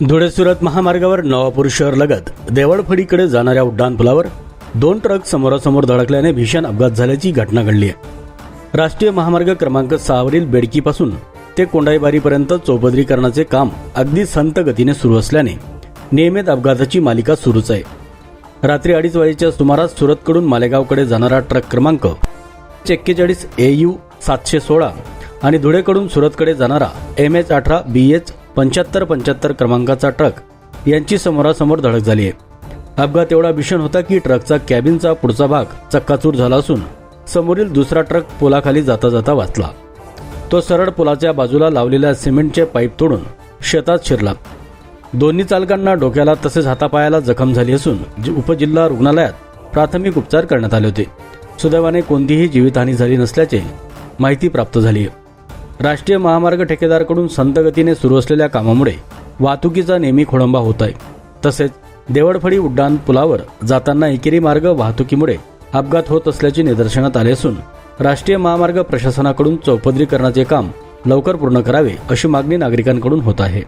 धुळे सुरत महामार्गावर नवापूर शहर लगत देवळफडीकडे जाणाऱ्या उड्डाणपुलावर दोन ट्रक समोरासमोर धडकल्याने भीषण अपघात झाल्याची घटना घडली आहे. राष्ट्रीय महामार्ग क्रमांक सहावरील बेडकीपासून ते कोंडाईबारीपर्यंत चौपदरीकरणाचे काम अगदी संत गतीने सुरू असल्याने नियमित अपघाताची मालिका सुरूच आहे. रात्री अडीच वाजेच्या सुमारास सुरतकडून मालेगावकडे जाणारा ट्रक क्रमांक एक्केचाळीस ए यू सातशे सोळा आणि धुळेकडून सुरतकडे जाणारा एम एच अठरा बी एच पंच्याहत्तर पंच्याहत्तर क्रमांकाचा ट्रक यांची समोरासमोर धडक झाली आहे. अपघात एवढा भीषण होता की ट्रकचा कॅबिनचा पुढचा भाग चक्काचूर झाला असून समोरील दुसरा ट्रक पुलाखाली जाता जाता वाचला. तो सरळ पुलाच्या बाजूला लावलेल्या सिमेंटचे पाईप तोडून शेतात शिरला. दोन्ही चालकांना डोक्याला तसेच हातापायाला जखम झाली असून उपजिल्हा रुग्णालयात प्राथमिक उपचार करण्यात आले होते. सुदैवाने कोणतीही जीवितहानी झाली नसल्याचे माहिती प्राप्त झाली आहे. राष्ट्रीय महामार्ग ठेकेदारकडून संतगतीने सुरू असलेल्या कामामुळे वाहतुकीचा नेहमी खोळंबा होत आहे तसेच देवडफळी उड्डाण पुलावर जाताना एकेरी मार्ग वाहतुकीमुळे अपघात होत असल्याचे निदर्शनात आले असून राष्ट्रीय महामार्ग प्रशासनाकडून चौपदरीकरणाचे काम लवकर पूर्ण करावे अशी मागणी नागरिकांकडून होत आहे.